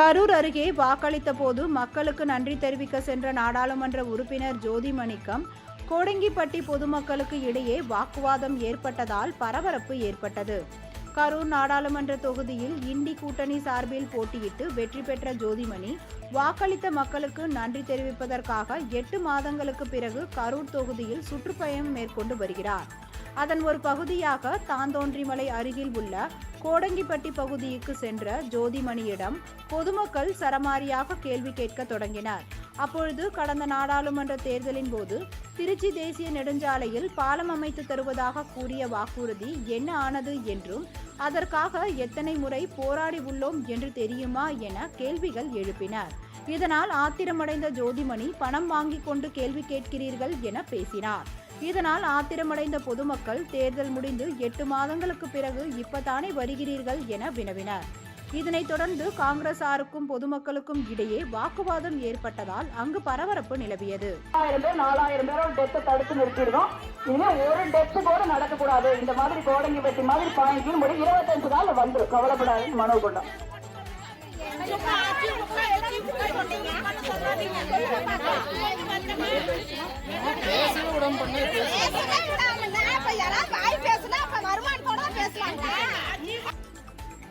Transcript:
கரூர் அருகே வாக்களித்த போது மக்களுக்கு நன்றி தெரிவிக்க சென்ற நாடாளுமன்ற உறுப்பினர் ஜோதிமணிக்கம் கோடங்கிப்பட்டி பொதுமக்களுக்கு இடையே வாக்குவாதம் ஏற்பட்டதால் பரபரப்பு ஏற்பட்டது. கரூர் நாடாளுமன்ற தொகுதியில் இண்டி கூட்டணி சார்பில் போட்டியிட்டு வெற்றி பெற்ற ஜோதிமணி வாக்களித்த மக்களுக்கு நன்றி தெரிவிப்பதற்காக எட்டு மாதங்களுக்கு பிறகு கரூர் தொகுதியில் சுற்றுப்பயணம் மேற்கொண்டு வருகிறார். அதன் ஒரு பகுதியாக தாந்தோன்றிமலை அருகில் உள்ள கோடங்கிப்பட்டி பகுதிக்கு சென்ற ஜோதிமணியிடம் பொதுமக்கள் சரமாரியாக கேள்வி கேட்க தொடங்கினர். அப்பொழுது கடந்த நாடாளுமன்ற தேர்தலின் போது திருச்சி தேசிய நெடுஞ்சாலையில் பாலம் அமைத்து தருவதாக கூறிய வாக்குறுதி என்ன ஆனது என்றும் அதற்காக எத்தனை முறை போராடி உள்ளோம் என்று தெரியுமா என கேள்விகள் எழுப்பினர். இதனால் ஆத்திரமடைந்த ஜோதிமணி பணம் வாங்கிக் கொண்டு கேள்வி கேட்கிறீர்கள் என பேசினார். இதனால் ஆத்திரமடைந்த பொதுமக்கள் தேர்தல் முடிந்து எட்டு மாதங்களுக்கு பிறகு இப்பதானே வருகிறீர்கள் என வினவினர். இதனைத் தொடர்ந்து காங்கிரசாருக்கும் பொதுமக்களுக்கும் இடையே வாக்குவாதம் ஏற்பட்டதால் அங்கு பரபரப்பு நிலவியது. நாலாயிரம் பேரோட தடுத்து இனிமே ஒரு டெத்து கூட நடக்கக்கூடாது. இந்த மாதிரி கோடங்கி மாதிரி பாயிண்ட் முடி இருபத்தஞ்சு நாள் கொண்டோம் Yeah.